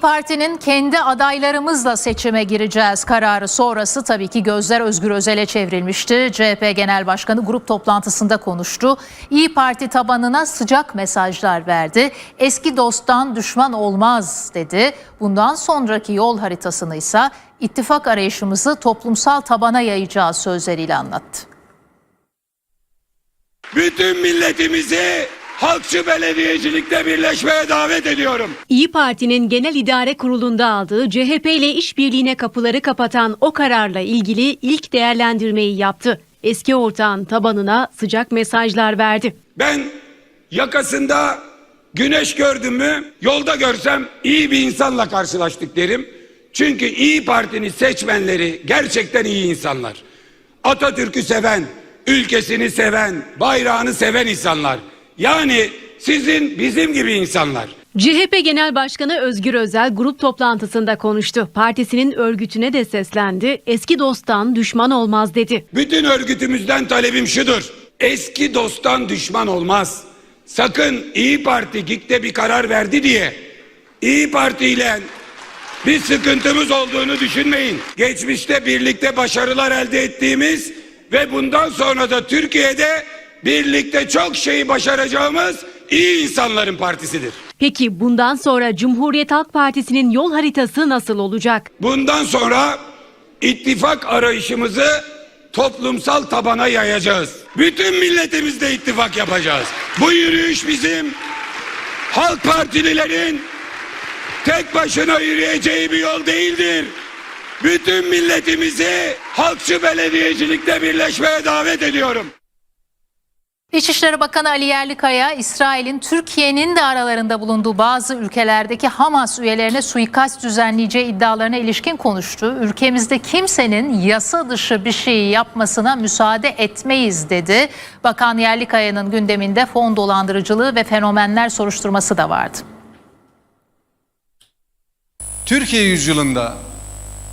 Parti'nin kendi adaylarımızla seçime gireceğiz kararı sonrası tabii ki gözler Özgür Özel'e çevrilmişti. CHP Genel Başkanı grup toplantısında konuştu. İyi Parti tabanına sıcak mesajlar verdi. Eski dosttan düşman olmaz dedi. Bundan sonraki yol haritasını ise ittifak arayışımızı toplumsal tabana yayacağız sözleriyle anlattı. Bütün milletimizi halkçı belediyecilikte birleşmeye davet ediyorum. İyi Parti'nin Genel İdare Kurulu'nda aldığı CHP ile işbirliğine kapıları kapatan o kararla ilgili ilk değerlendirmeyi yaptı. Eski ortağın tabanına sıcak mesajlar verdi. Ben yakasında güneş gördüm mü yolda görsem iyi bir insanla karşılaştık derim. Çünkü İyi Parti'nin seçmenleri gerçekten iyi insanlar. Atatürk'ü seven, ülkesini seven, bayrağını seven insanlar. Yani sizin bizim gibi insanlar. CHP Genel Başkanı Özgür Özel grup toplantısında konuştu. Partisinin örgütüne de seslendi. Eski dosttan düşman olmaz dedi. Bütün örgütümüzden talebim şudur. Eski dosttan düşman olmaz. Sakın İyi Parti GİK'te bir karar verdi diye İyi Parti ile bir sıkıntımız olduğunu düşünmeyin. Geçmişte birlikte başarılar elde ettiğimiz ve bundan sonra da Türkiye'de birlikte çok şeyi başaracağımız iyi insanların partisidir. Peki bundan sonra Cumhuriyet Halk Partisi'nin yol haritası nasıl olacak? Bundan sonra ittifak arayışımızı toplumsal tabana yayacağız. Bütün milletimizle ittifak yapacağız. Bu yürüyüş bizim halk partililerin tek başına yürüyeceği bir yol değildir. Bütün milletimizi halkçı belediyecilikte birleşmeye davet ediyorum. İçişleri Bakanı Ali Yerlikaya, İsrail'in Türkiye'nin de aralarında bulunduğu bazı ülkelerdeki Hamas üyelerine suikast düzenleyeceği iddialarına ilişkin konuştu. Ülkemizde kimsenin yasa dışı bir şey yapmasına müsaade etmeyiz dedi. Bakan Yerlikaya'nın gündeminde fon dolandırıcılığı ve fenomenler soruşturması da vardı. Türkiye yüzyılında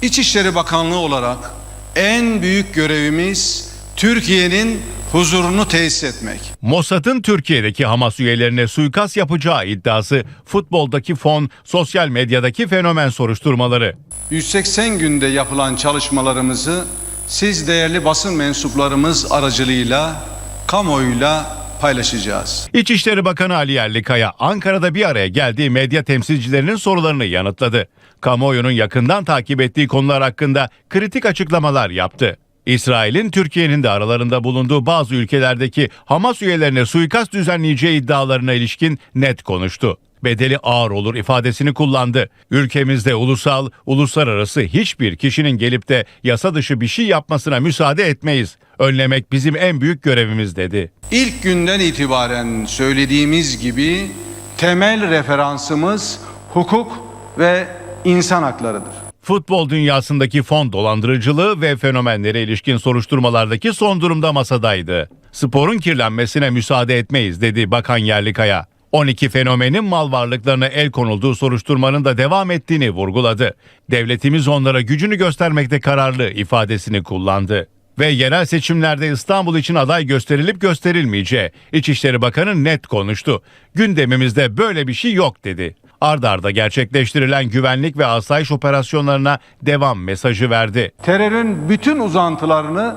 İçişleri Bakanlığı olarak en büyük görevimiz Türkiye'nin huzurunu tesis etmek. Mossad'ın Türkiye'deki Hamas üyelerine suikast yapacağı iddiası, futboldaki fon, sosyal medyadaki fenomen soruşturmaları. 180 günde yapılan çalışmalarımızı siz değerli basın mensuplarımız aracılığıyla kamuoyuyla paylaşacağız. İçişleri Bakanı Ali Yerlikaya Ankara'da bir araya geldiği medya temsilcilerinin sorularını yanıtladı. Kamuoyunun yakından takip ettiği konular hakkında kritik açıklamalar yaptı. İsrail'in Türkiye'nin de aralarında bulunduğu bazı ülkelerdeki Hamas üyelerine suikast düzenleyeceği iddialarına ilişkin net konuştu. Bedeli ağır olur ifadesini kullandı. Ülkemizde ulusal, uluslararası hiçbir kişinin gelip de yasa dışı bir şey yapmasına müsaade etmeyiz. Önlemek bizim en büyük görevimiz dedi. İlk günden itibaren söylediğimiz gibi temel referansımız hukuk ve insan haklarıdır. Futbol dünyasındaki fon dolandırıcılığı ve fenomenlere ilişkin soruşturmalardaki son durumda masadaydı. Sporun kirlenmesine müsaade etmeyiz dedi Bakan Yerlikaya. 12 fenomenin mal varlıklarına el konulduğu soruşturmanın da devam ettiğini vurguladı. Devletimiz onlara gücünü göstermekte kararlı ifadesini kullandı. Ve yerel seçimlerde İstanbul için aday gösterilip gösterilmeyeceği İçişleri Bakanı net konuştu. Gündemimizde böyle bir şey yok dedi. Ardarda arda gerçekleştirilen güvenlik ve asayiş operasyonlarına devam mesajı verdi. Terörün bütün uzantılarını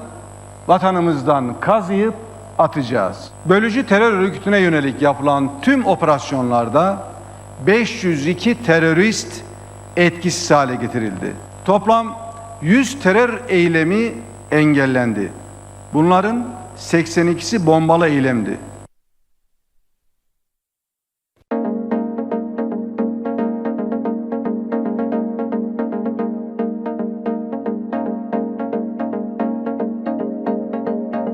vatanımızdan kazıyıp atacağız. Bölücü terör örgütüne yönelik yapılan tüm operasyonlarda 502 terörist etkisiz hale getirildi. Toplam 100 terör eylemi engellendi. Bunların 82'si bombalı eylemdi.